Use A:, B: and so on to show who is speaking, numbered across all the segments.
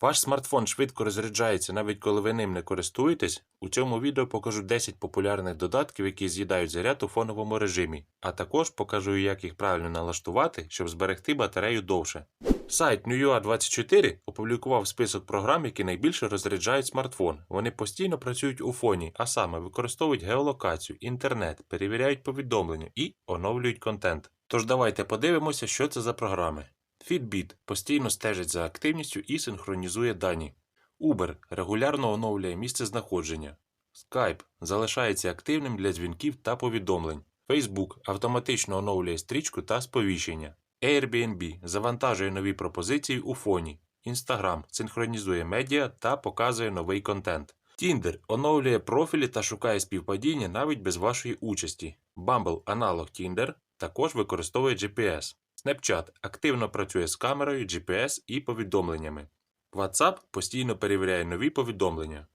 A: Ваш смартфон швидко розряджається навіть коли ви ним не користуєтесь. У цьому відео покажу 10 популярних додатків, які з'їдають заряд у фоновому режимі, а також покажу, як їх правильно налаштувати, щоб зберегти батарею довше. Сайт NewUA24 опублікував список програм, які найбільше розряджають смартфон. Вони постійно працюють у фоні, а саме використовують геолокацію, інтернет, перевіряють повідомлення і оновлюють контент. Тож давайте подивимося, що це за програми. Fitbit постійно стежить за активністю і синхронізує дані. Uber регулярно оновлює місце знаходження. Skype залишається активним для дзвінків та повідомлень. Facebook автоматично оновлює стрічку та сповіщення. Airbnb завантажує нові пропозиції у фоні. Instagram синхронізує медіа та показує новий контент. Tinder оновлює профілі та шукає співпадіння навіть без вашої участі. Bumble аналог Tinder також використовує GPS. Snapchat активно працює з камерою, GPS і повідомленнями. WhatsApp постійно перевіряє нові повідомлення.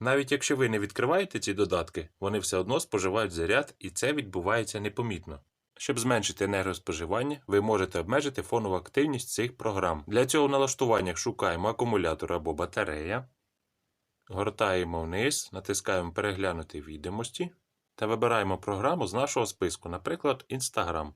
A: Навіть якщо ви не відкриваєте ці додатки, вони все одно споживають заряд і це відбувається непомітно. Щоб зменшити енергоспоживання, ви можете обмежити фонову активність цих програм. Для цього в налаштуваннях шукаємо акумулятор або батарея, гортаємо вниз, натискаємо Переглянути відомості та вибираємо програму з нашого списку, наприклад, Instagram.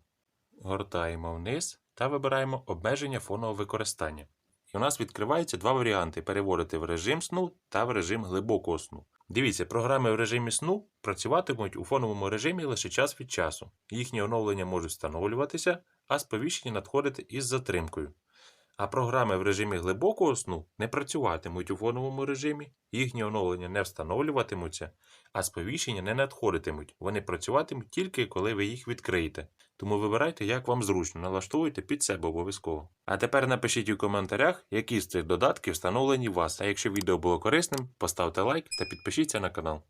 A: Гортаємо вниз та вибираємо обмеження фонового використання. І у нас відкриваються два варіанти: переводити в режим сну та в режим глибокого сну. Дивіться, програми в режимі сну працюватимуть у фоновому режимі лише час від часу. Їхні оновлення можуть встановлюватися, а сповіщення надходити із затримкою. А програми в режимі глибокого сну не працюватимуть у фоновому режимі, їхні оновлення не встановлюватимуться, а сповіщення не надходитимуть. Вони працюватимуть тільки коли ви їх відкриєте. Тому вибирайте, як вам зручно, налаштовуйте під себе обов'язково. А тепер напишіть у коментарях, які з цих додатків встановлені у вас. А якщо відео було корисним, поставте лайк та підпишіться на канал.